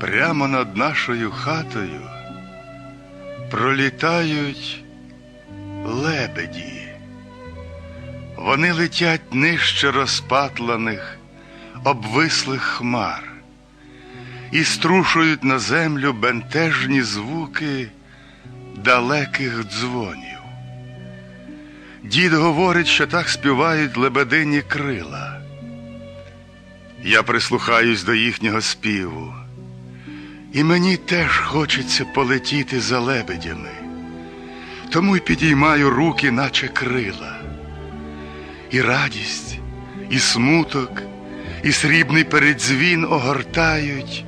Прямо над нашою хатою пролітають лебеді. Вони летять нижче розпатланих, обвислих хмар і струшують на землю бентежні звуки далеких дзвонів. Дід говорить, що так співають лебедині крила. Я прислухаюсь до їхнього співу, і мені теж хочеться полетіти за лебедями, тому й підіймаю руки, наче крила. І радість, і смуток, і срібний передзвін огортають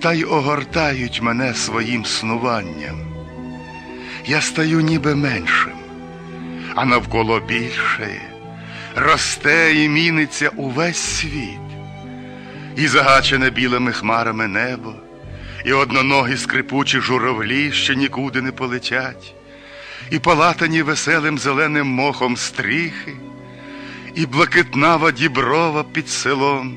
та й огортають мене своїм снуванням. Я стаю ніби меншим, а навколо більше росте і міниться увесь світ, і загачене білими хмарами небо, і одноногі скрипучі журавлі, що нікуди не полетять, і палатані веселим зеленим мохом стріхи, і блакитнава діброва під селом,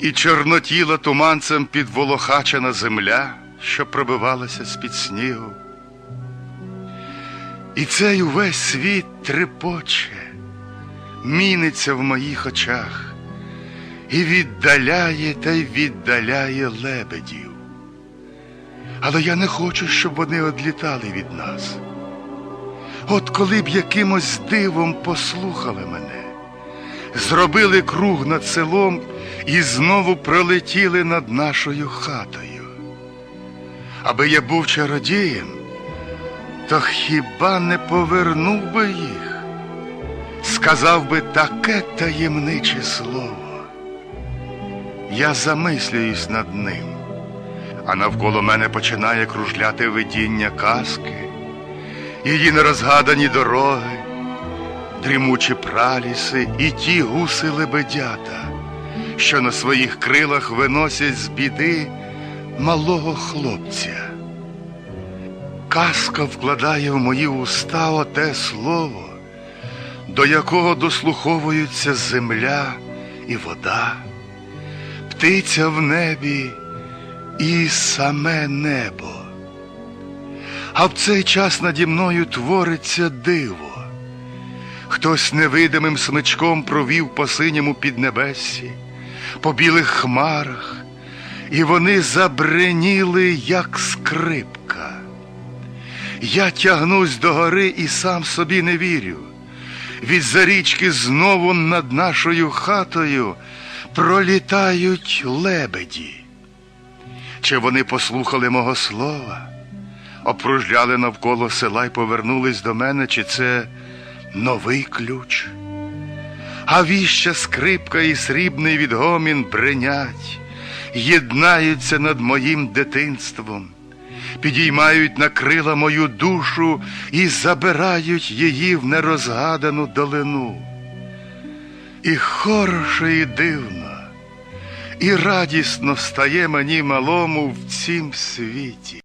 і чорнотіла туманцем підволохачена земля, що пробивалася з-під снігу. І цей увесь світ трепоче, міниться в моїх очах і віддаляє та й віддаляє лебедів. Але я не хочу, щоб вони одлітали від нас. От коли б якимось дивом послухали мене, зробили круг над селом і знову пролетіли над нашою хатою. Аби я був чародієм, то хіба не повернув би їх, сказав би таке таємниче слово. Я замислююсь над ним, а навколо мене починає кружляти видіння казки, її нерозгадані дороги, дрімучі праліси і ті гуси лебедята, що на своїх крилах виносять з біди малого хлопця. Казка вкладає в мої уста оте слово, до якого дослуховуються земля і вода, птиця в небі і саме небо. А в цей час наді мною твориться диво. Хтось невидимим смичком провів по синьому піднебесі, по білих хмарах, і вони забреніли, як скрипка. Я тягнусь до гори і сам собі не вірю. Від зарічки знову над нашою хатою пролітають лебеді. Чи вони послухали мого слова, опружляли навколо села й повернулись до мене, чи це новий ключ? А віща скрипка і срібний відгомін бренять, єднаються над моїм дитинством підіймають на крила мою душу і забирають її в нерозгадану долину. І хороше, і дивно, і радісно стає мені малому в цім світі.